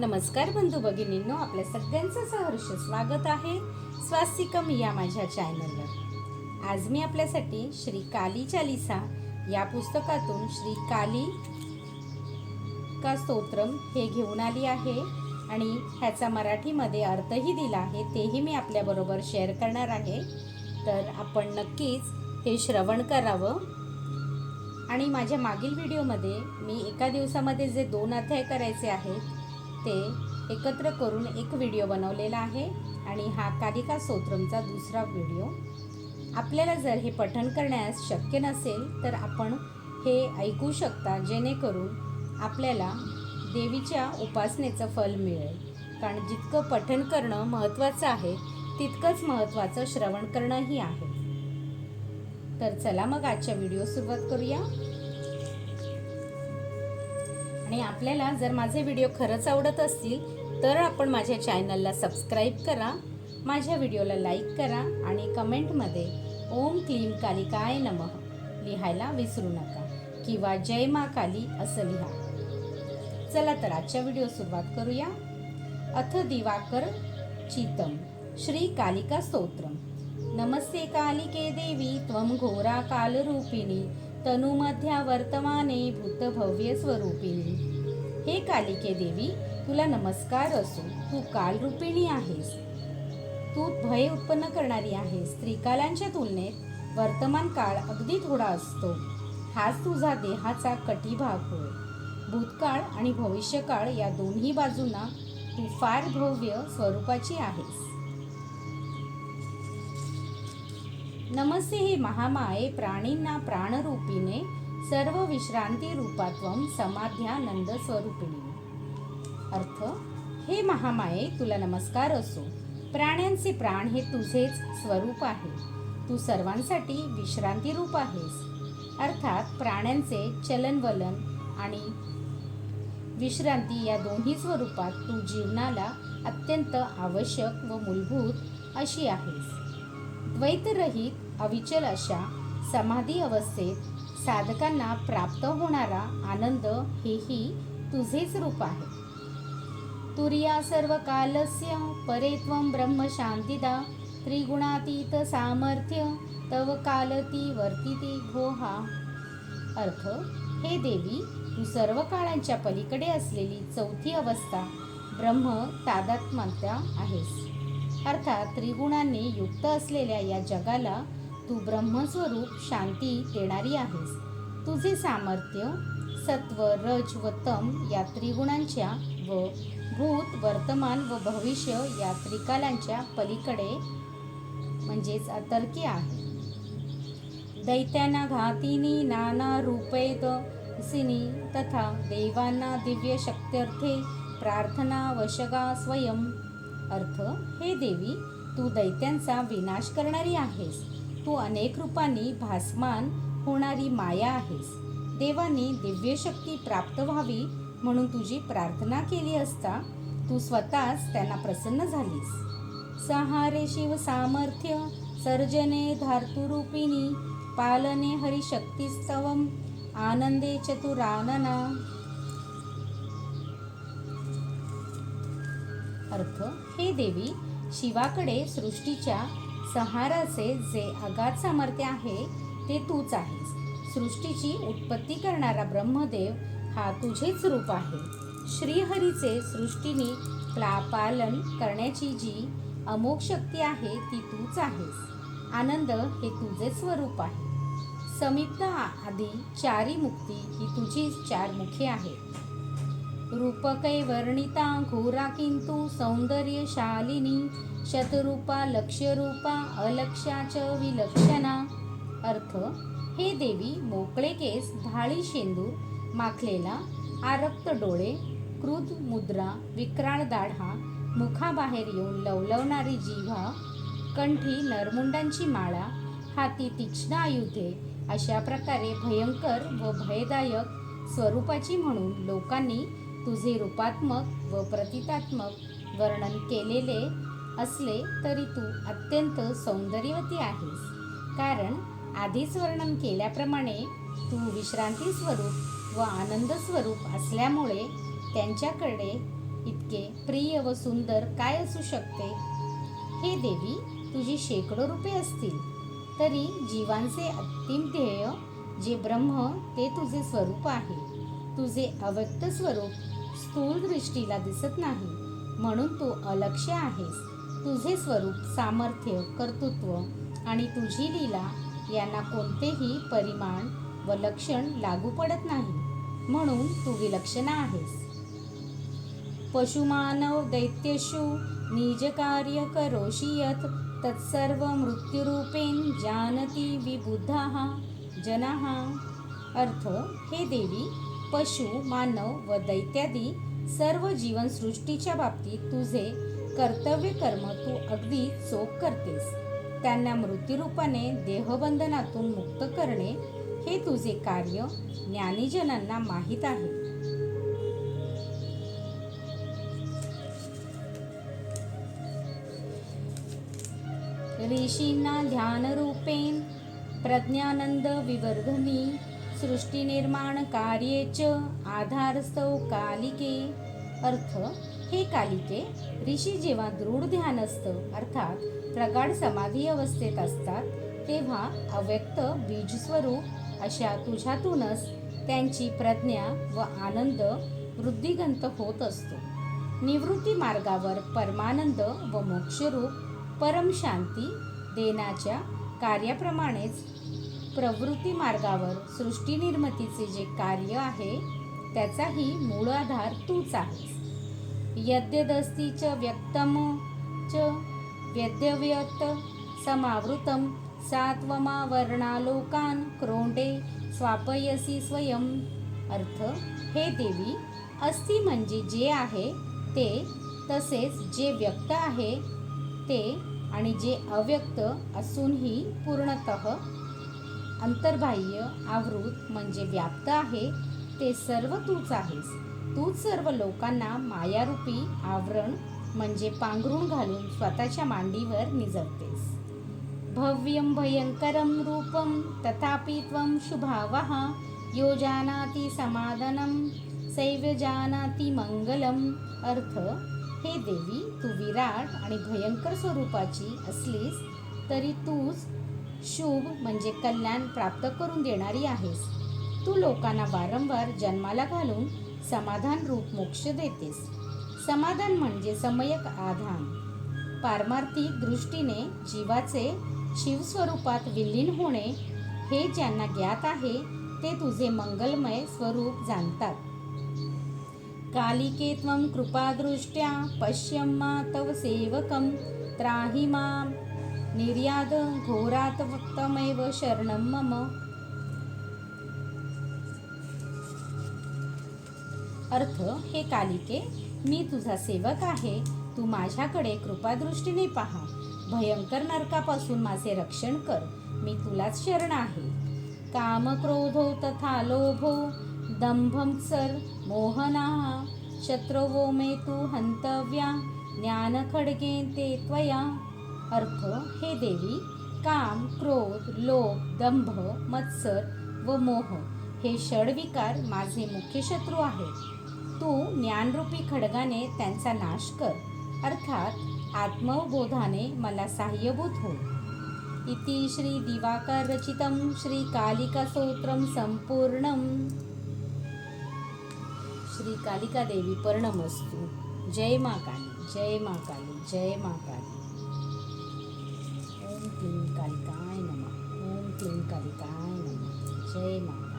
नमस्कार बंधू भगिनींनो आपल्या सगळ्यांचं सहर्ष स्वागत आहे स्वास्तिकम या माझ्या चॅनलवर आज मी आपल्यासाठी श्री काली चालिसा या पुस्तकातून श्री काली का स्तोत्रम हे घेऊन आली आहे आणि ह्याचा मराठीमध्ये अर्थही दिला आहे तेही मी आपल्याबरोबर शेअर करणार आहे. तर आपण नक्कीच हे श्रवण करावं. आणि माझ्या मागील व्हिडिओमध्ये मी एका दिवसामध्ये जे दोन अध्याय करायचे आहेत ते एकत्र करून एक व्हिडिओ बनवलेला आहे आणि हा कालिका स्तोत्रमचा दुसरा व्हिडिओ आपल्याला जर हे पठण करण्यास शक्य नसेल तर आपण हे ऐकू शकता जेणेकरून आपल्याला देवीच्या उपासनेचं फल मिळेल. कारण जितकं पठण करणं महत्त्वाचं आहे तितकंच महत्त्वाचं श्रवण करणंही आहे. तर चला मग आजच्या व्हिडिओ सुरुवात करूया. आणि आपल्याला जर माझे व्हिडिओ खरंच आवडत असतील तर आपण माझ्या चॅनलला सबस्क्राईब करा माझ्या व्हिडिओला लाईक करा आणि कमेंटमध्ये ओम क्लीम कालिकाय नमः लिहायला विसरू नका किंवा जय मा काली असं लिहा. चला तर आजच्या व्हिडिओ सुरुवात करूया. अथ दिवाकर चितम श्री कालिका स्तोत्रम. नमस्ते कालिके देवी त्वं घोरा कालरूपिणी. तनुमध्या वर्तमाने भूतभव्य स्वरूपिणी हे कालिके देवी तुला नमस्कार असो. तू कालरूपिणी आहेस. तू भय उत्पन्न करणारी आहेस. त्रिकालांच्या तुलनेत वर्तमान काळ अगदी थोडा असतो. हाच तुझा देहाचा कटिभाग होय. भूतकाळ आणि भविष्यकाळ या दोन्ही बाजूंना तू फार भव्य स्वरूपाची आहेस. नमस्ते हे महामाये प्राणींना प्राणरूपीने सर्व विश्रांती रूपात्वम समाध्यानंद स्वरूपिणी. अर्थ हे महामाये तुला नमस्कार असो. प्राण्यांचे प्राण हे तुझेच स्वरूप आहे. तू सर्वांसाठी विश्रांती रूप आहेस. अर्थात प्राण्यांचे चलनवलन आणि विश्रांती या दोन्ही स्वरूपात तू जीवनाला अत्यंत आवश्यक व मूलभूत अशी आहेस. द्वैतरहित अविचल अशा समाधी अवस्थेत साधकांना प्राप्त होणारा आनंद हेही तुझेच रूप आहे. तुर्या सर्व कालस्य परेत्व ब्रह्म शांतिदा त्रिगुणातीत सामर्थ्य तव कालती वर्तिती घोहा अर्थ हे देवी तू सर्व काळांच्या पलीकडे असलेली चौथी अवस्था ब्रह्म तादात्म्यता आहेस. अर्थात त्रिगुणांनी युक्त असलेल्या या जगाला तू ब्रह्मस्वरूप शांती देणारी आहेस. तुझे सामर्थ्य सत्व रज व तम या त्रिगुणांच्या व भूत वर्तमान व भविष्य या त्रिकालांच्या पलीकडे म्हणजेच अतर्की आहे. दैत्यांना घातिनी नाना रूपेत सिनी तथा देवांना दिव्य शक्त्यर्थे प्रार्थना वशगा स्वयं अर्थ हे देवी तू दैत्यांचा विनाश करणारी आहेस. तू अनेक रूपांनी भासमान होणारी माया आहेस. देवांनी दिव्य शक्ती प्राप्त व्हावी म्हणून तुझी प्रार्थना केली असता तू स्वतःच त्यांना प्रसन्न झालीस. सहारे शिव सामर्थ्य सर्जने धार्तुरूपिणी पालने हरिशक्तीस्तवम आनंदे चतुरानना अर्थ हे देवी शिवाकडे सृष्टीच्या संहाराचे जे आघात सामर्थ्य आहे ते तूच आहेस. सृष्टीची उत्पत्ती करणारा ब्रह्मदेव हा तुझेच रूप आहे. श्रीहरीचे सृष्टीने प्ला पालन करण्याची जी अमोघ शक्ती आहे ती तूच आहेस. आनंद हे तुझे स्वरूप आहे. समीपता आदी चारी मुक्ती ही तुझी चार मुखे आहेत. रूपके वर्णिता घोरा किंतु सौंदर्यशालिनी शतरूपा लक्ष्यरूपा अलक्षा च विलक्षणा। अर्थ हे देवी मोकळे केस ढाळी शेंदूर माखलेला आरक्त डोळे क्रुद मुद्रा विक्राळ दाढा मुखाबाहेर येऊन लवलवणारी जिव्हा कंठी नरमुंडांची माळा हाती तीक्ष्ण आयुधे अशा प्रकारे भयंकर व भयदायक स्वरूपाची म्हणून लोकांनी तुझे रूपात्मक व प्रतितात्मक वर्णन केलेले असले तरी तू अत्यंत सौंदर्यवती आहेस. कारण आधीच वर्णन केल्याप्रमाणे तू विश्रांती स्वरूप व आनंद स्वरूप असल्यामुळे त्यांच्याकडे इतके इतके प्रिय व सुंदर काय असू शकते? हे देवी तुझी शेकडो रूपे असतील. तरी जीवांचे अंतिम ध्येय जे ब्रह्म ते तुझे स्वरूप आहे. तुझे अव्यक्त स्वरूप स्थूल दृष्टीला दिसत नाही. म्हणून तू अलक्ष्य आहेस. तुझे स्वरूप सामर्थ्य कर्तृत्व आणि तुझी लीला यांना कोणतेही परिमाण व लक्षण लागू पडत नाही. म्हणून तू विलक्षण आहेस. पशुमानव दैत्यशु निज कार्य करोषि तत्सर्व मृत्युरूपेण जानती विबुद्धा जनाः. अर्थ हे देवी पशु मानव व दैत्यादी सर्व जीवनसृष्टीच्या बाबतीत तुझे कर्तव्य कर्म तू अगदी चोख करतेस. त्यांना मृत्यूरूपाने देहबंधनातून मुक्त करणे हे तुझे कार्य ज्ञानीजनांना माहीत आहे. ऋषींना ध्यानरूपेण प्रज्ञानंद विवर्धनी सृष्टीनिर्माण कार्येच आधारस्तव कालिके. अर्थ हे कालिके ऋषी जेव्हा दृढ ध्यानस्थ अर्थात प्रगाढ समाधी अवस्थेत असतात तेव्हा अव्यक्त बीजस्वरूप अशा तुझ्यातूनच त्यांची प्रज्ञा व आनंद वृद्धिगंत होत असतो. निवृत्ती मार्गावर परमानंद व मोक्षरूप परमशांती देण्याच्या कार्याप्रमाणेच प्रवृत्ती मार्गावर सृष्टी निर्मितीचे जे कार्य आहे त्याचाही मूळ आधार तूच आहेस. यद्यदस्ती च व्यक्तम च व्यद्यव्यक्त समावृतं सात्वमावर्णालोकान् क्रोंडे स्वापयसी स्वयं. अर्थ हे देवी अस्थि म्हणजे जे आहे ते तसेच जे व्यक्त आहे ते आणि जे अव्यक्त असूनही पूर्णतः अंतर्बाह्य आवृत म्हणजे व्याप्त आहे ते सर्व तूच आहेस. तूच सर्व लोकांना मायारूपी आवरण म्हणजे पांघरून घालून स्वतःच्या मांडीवर निजवतेस भव्यं भयंकरं रूपं तथापि त्वं शुभावः यो जानाति समाधानं सैव जानाति मंगलम अर्थ हे देवी तू विराट आणि भयंकर स्वरूपाची असलीस तरी तूच शुभ म्हणजे कल्याण प्राप्त करून देणारी आहेस. तू लोकांना वारंवार जन्माला घालून समाधान रूप मोक्ष देतेस. समाधान म्हणजे समयक आधान. पारमार्थिक दृष्टीने जीवाचे शिवस्वरूपात विलीन होणे हे ज्यांना ज्ञात आहे ते तुझे मंगलमय स्वरूप जाणतात. कालिके त्वं कृपादृष्ट्या पश्यं मा तव सेवकं त्राहि मां निर्याद घोरात वक्तमेव शरणं मम. अर्थ हे कालिके मी तुझा सेवक आहे. तू माझ्याकडे कृपादृष्टीने पहा. भयंकर नरकापासून माझे रक्षण कर. मी तुलाच शरण आहे. काम क्रोधो तथा लोभो दंभम सर मोहना. शत्रुवो मे तू हंतव्या. ज्ञान खडगे ते त्वया. अर्थ हे देवी काम क्रोध लोभ दंभ मत्सर व मोह हे षडविकार माझे मुख्य शत्रू आहेत. तू ज्ञानरूपी खडगाने त्यांचा नाश कर. अर्थात आत्मबोधाने मला साह्यभूत हो. इति श्री दिवाकर रचितं श्री कालिका स्तोत्रम संपूर्णम. श्री कालिका देवी पर्णमस्तु. जय मा काली जय मा काली जय मा काली. ओम क्लीं कालिकाय नमः ओम क्लीं कालिकाय नमः जय मा